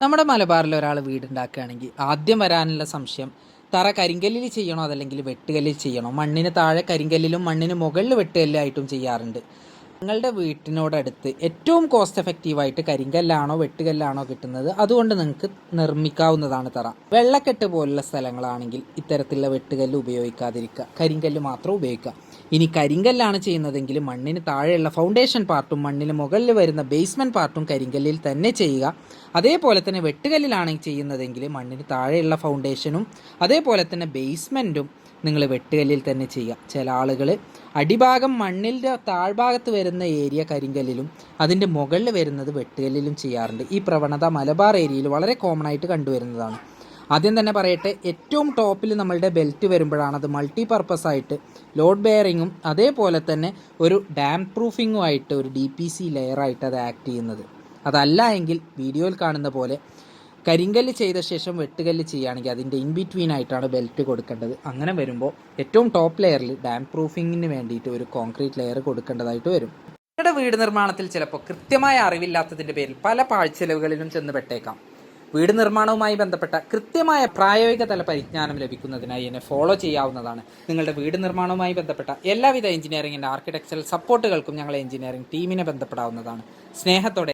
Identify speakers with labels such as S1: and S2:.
S1: നമ്മുടെ മലബാറിൽ ഒരാൾ വീടുണ്ടാക്കുകയാണെങ്കിൽ ആദ്യം വരാനുള്ള സംശയം തറ കരിങ്കല്ലിൽ ചെയ്യണോ അതല്ലെങ്കിൽ വെട്ടുകല്ലിൽ ചെയ്യണോ? മണ്ണിന് താഴെ കരിങ്കല്ലിലും മണ്ണിന് മുകളിൽ വെട്ടുകല്ലായിട്ടും ചെയ്യാറുണ്ട്. നിങ്ങളുടെ വീട്ടിനോടടുത്ത് ഏറ്റവും കോസ്റ്റ് എഫക്റ്റീവായിട്ട് കരിങ്കല്ലാണോ വെട്ടുകല്ലാണോ കിട്ടുന്നത് അതുകൊണ്ട് നിങ്ങൾക്ക് നിർമ്മിക്കാവുന്നതാണ് തറ. വെള്ളക്കെട്ട് പോലുള്ള സ്ഥലങ്ങളാണെങ്കിൽ ഇത്തരത്തിലുള്ള വെട്ടുകല്ല് ഉപയോഗിക്കാതിരിക്കുക. കരിങ്കല്ല് മാത്രം ഉപയോഗിക്കുക. ഇനി കരിങ്കല്ലാണ് ചെയ്യുന്നതെങ്കിൽ മണ്ണിന് താഴെയുള്ള ഫൗണ്ടേഷൻ പാർട്ടും മണ്ണിന് മുകളിൽ വരുന്ന ബേസ്മെന്റ് പാർട്ടും കരിങ്കല്ലിൽ തന്നെ ചെയ്യുക. അതേപോലെ തന്നെ വെട്ടുകല്ലിലാണ് ചെയ്യുന്നതെങ്കിൽ മണ്ണിന് താഴെയുള്ള ഫൗണ്ടേഷനും അതേപോലെ തന്നെ ബേസ്മെന്റും നിങ്ങൾ വെട്ടുകല്ലിൽ തന്നെ ചെയ്യുക. ചില ആളുകൾ അടിഭാഗം മണ്ണിന്റെ താഴ്ഭാഗത്ത് വരുന്ന ഏരിയ കരിങ്കല്ലിലും അതിന്റെ മുകളിൽ വരുന്നത് വെട്ടുകല്ലിലും ചെയ്യാറുണ്ട്. ഈ പ്രവണത മലബാർ ഏരിയയിൽ വളരെ കോമൺ ആയിട്ട് കണ്ടുവരുന്നതാണ്. ആദ്യം തന്നെ പറയട്ടെ ഏറ്റവും ടോപ്പിൽ നമ്മളുടെ ബെൽറ്റ് വരുമ്പോഴാണ് അത് മൾട്ടി പർപ്പസ് ആയിട്ട് ലോഡ് ബെയറിങ്ങും അതേപോലെ തന്നെ ഒരു ഡാം പ്രൂഫിങ്ങുമായിട്ട് ഒരു ഡി പി സി ലെയറായിട്ട് അത് ആക്ട് ചെയ്യുന്നത്. അതല്ല എങ്കിൽ വീഡിയോയിൽ കാണുന്ന പോലെ കരിങ്കല്ല് ചെയ്ത ശേഷം വെട്ടുകല്ല് ചെയ്യുകയാണെങ്കിൽ അതിന്റെ ഇൻ ബിറ്റ്വീൻ ആയിട്ടാണ് ബെൽറ്റ് കൊടുക്കേണ്ടത്. അങ്ങനെ വരുമ്പോൾ ഏറ്റവും ടോപ്പ് ലെയറിൽ ഡാം പ്രൂഫിങ്ങിന് വേണ്ടിയിട്ട് ഒരു കോൺക്രീറ്റ് ലെയർ കൊടുക്കേണ്ടതായിട്ട് വരും. നിങ്ങളുടെ വീട് നിർമ്മാണത്തിൽ ചിലപ്പോൾ കൃത്യമായ അറിവില്ലാത്തതിന്റെ പേരിൽ പല പാഴ്ചെലവുകളിലും ചെന്ന് പെട്ടേക്കാം. വീട് നിർമ്മാണവുമായി ബന്ധപ്പെട്ട കൃത്യമായ പ്രായോഗിക തല പരിജ്ഞാനം ലഭിക്കുന്നതിനായി എന്നെ ഫോളോ ചെയ്യാവുന്നതാണ്. നിങ്ങളുടെ വീട് നിർമ്മാണവുമായി ബന്ധപ്പെട്ട എല്ലാവിധ എഞ്ചിനീയറിംഗിന്റെ ആർക്കിടെക്ചറൽ സപ്പോർട്ടുകൾക്കും ഞങ്ങളെ എഞ്ചിനീയറിംഗ് ടീമിനെ ബന്ധപ്പെടാവുന്നതാണ്. സ്നേഹത്തോടെ